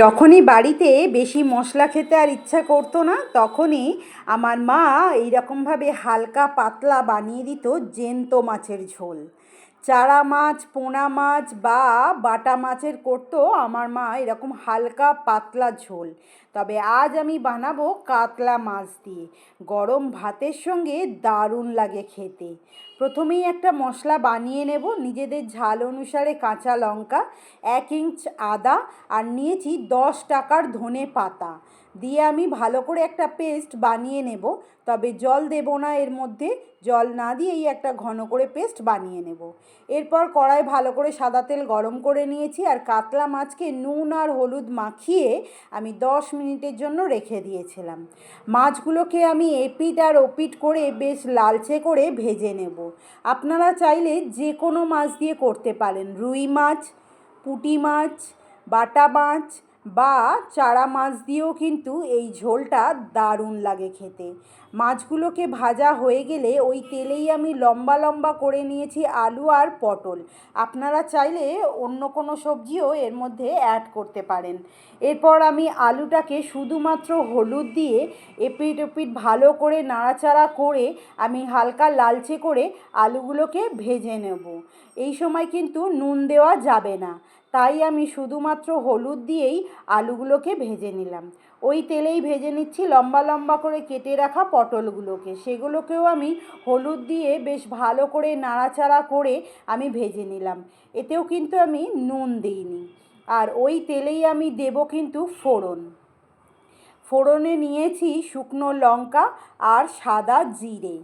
যখনই বাড়িতে বেশি মশলা খেতে আর ইচ্ছা করতো না, তখনই আমার মা এইরকমভাবে হালকা পাতলা বানিয়ে দিত, জেন্ত মাছের ঝোল। চারা মাছ, পোনা মাছ বা বাটা মাছের করতো আমার মা এরকম হালকা পাতলা ঝোল। তবে আজ আমি বানাবো কাতলা মাছ দিয়ে। গরম ভাতের সঙ্গে দারুণ লাগে খেতে। প্রথমেই একটা মশলা বানিয়ে নেব। নিজেদের ঝাল অনুসারে কাঁচা লঙ্কা, এক ইঞ্চ আদা আর নিয়েছি দশ টাকার ধনে পাতা। দিয়ে আমি ভালো করে একটা পেস্ট বানিয়ে নেব। তবে জল দেব না এর মধ্যে। জল না দিয়েই একটা ঘন করে পেস্ট বানিয়ে নেব। এরপর কড়াই ভালো করে সাদা তেল গরম করে নিয়েছি আর কাতলা মাছকে নুন আর হলুদ মাখিয়ে আমি দশ মিনিটের জন্য রেখে দিয়েছিলাম। মাছগুলোকে আমি এপিট আর ওপিট করে বেশ লালচে করে ভেজে নেব। আপনারা চাইলে যে কোনো মাছ দিয়ে করতে পারেন। রুই মাছ, পুঁটি মাছ, বাটা মাছ বা চারা মাছ দিয়েও কিন্তু এই ঝোলটা দারুণ লাগে খেতে। মাছগুলোকে ভাজা হয়ে গেলে ওই তেলেই আমি লম্বা লম্বা করে নিয়েছি আলু আর পটল। আপনারা চাইলে অন্য কোনো সবজিও এর মধ্যে অ্যাড করতে পারেন। এরপর আমি আলুটাকে শুধুমাত্র হলুদ দিয়ে এপিট ওপিট ভালো করে নাড়াচাড়া করে আমি হালকা লালচে করে আলুগুলোকে ভেজে নেব। এই সময় কিন্তু নুন দেওয়া যাবে না। তাই আমি শুধুমাত্র হলুদ দিয়েই আলুগুলোকে ভেজে নিলাম। ওই তেলেই ভেজে নিচ্ছি লম্বা লম্বা করে কেটে রাখা পটলগুলোকে। সেগুলোকেও আমি হলুদ দিয়ে বেশ ভালো করে নাড়াচাড়া করে আমি ভেজে নিলাম। এতেও কিন্তু আমি নুন দিইনি। আর ওই তেলেই আমি দেব কিন্তু ফোড়ন। ফোড়নে নিয়েছি শুকনো লঙ্কা আর সাদা জিরে।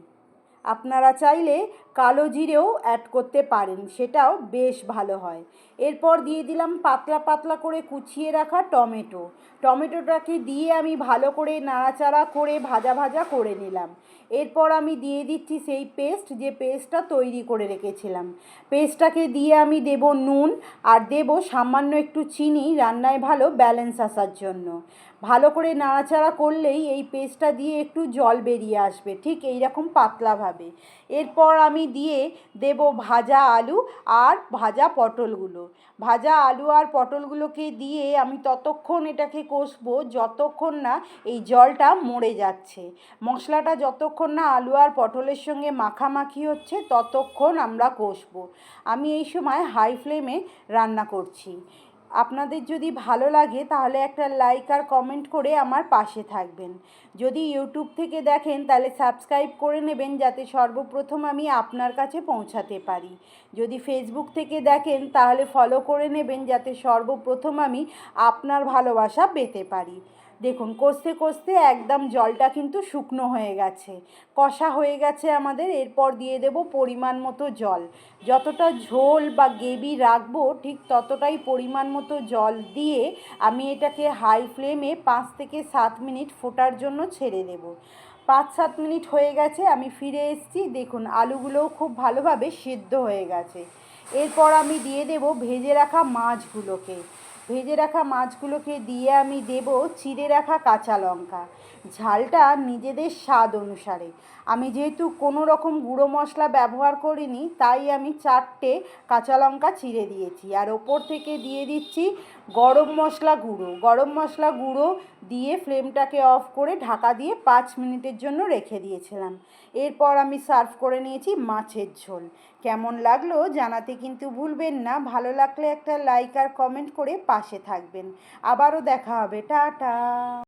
আপনারা চাইলে কালো জিরেও অ্যাড করতে পারেন, সেটাও বেশ ভালো হয়। এরপর দিয়ে দিলাম পাতলা পাতলা করে কুচিয়ে রাখা টমেটো। টমেটোটাকে দিয়ে আমি ভালো করে নাড়াচাড়া করে ভাজা ভাজা করে নিলাম। এরপর আমি দিয়ে দিচ্ছি সেই পেস্ট যে পেস্টটা তৈরি করে রেখেছিলাম। পেস্টটাকে দিয়ে আমি দেব নুন আর দেব সামান্য একটু চিনি রান্নায় ভালো ব্যালেন্স আসার জন্য। ভালো করে নাড়াচাড়া করলেই এই পেস্টটা দিয়ে একটু জল বেরিয়ে আসবে, ঠিক এই রকম পাতলাভাবে। এরপর আমি দিয়ে দেব ভাজা আলু আর ভাজা পটলগুলো। ভাজা আলু আর পটলগুলোকে দিয়ে আমি ততক্ষণ এটাকে কষবো, যতক্ষণ না এই জলটা মরে যাচ্ছে। মশলাটা যতক্ষণ না আলু আর পটলের সঙ্গে মাখামাখি হচ্ছে, ততক্ষণ আমরা কষবো। আমি এই সময় হাই ফ্লেমে রান্না করছি। আপনাদের যদি ভালো লাগে, তাহলে একটা লাইক আর কমেন্ট করে আমার পাশে থাকবেন। যদি ইউটিউব থেকে দেখেন, তাহলে সাবস্ক্রাইব করে নেবেন, যাতে সর্বপ্রথম আমি আপনার কাছে পৌঁছাতে পারি। যদি ফেসবুক থেকে দেখেন, তাহলে ফলো করে নেবেন, যাতে সর্বপ্রথম আমি আপনার ভালোবাসা পেতে পারি। দেখুন, কষতে কষতে একদম জলটা কিন্তু শুকনো হয়ে গেছে। কষা হয়ে গেছে আমাদের, এরপর দিয়ে দেব পরিমাণ মতো জল। যতটা ঝোল বা গ্রেভি রাখব, ঠিক ততটাই পরিমাণ মতো জল দিয়ে আমি এটাকে হাই ফ্লেমে পাঁচ থেকে সাত মিনিট ফোটার জন্য ছেড়ে দেব। পাঁচ সাত মিনিট হয়ে গেছে, আমি ফিরে এসেছি। দেখুন, আলুগুলোও খুব ভালোভাবে সিদ্ধ হয়ে গেছে। এরপর আমি দিয়ে দেব ভেজে রাখা মাছগুলোকে। ভেজে রাখা মাছগুলোকে দিয়ে আমি দেব চিড়ে রাখা কাঁচা লঙ্কা। ঝালটা নিজেদের স্বাদ অনুসারে। আমি যেহেতু কোনো রকম গুঁড়ো মশলা ব্যবহার করিনি, তাই আমি চারটে কাঁচা লঙ্কা চিড়ে দিয়েছি। আর ওপর থেকে দিয়ে দিচ্ছি গরম মশলা গুঁড়ো। গরম মশলা গুঁড়ো দিয়ে ফ্লেমটাকে অফ করে ঢাকা দিয়ে পাঁচ মিনিটের জন্য রেখে দিয়েছিলাম। এরপর আমি সার্ভ করে নিয়েছি মাছের ঝোল। কেমন লাগল জানাতে কিন্তু ভুলবেন না। ভালো লাগলে একটা লাইক আর কমেন্ট করে পাশে থাকবেন। আবারও দেখা হবে। টাটা।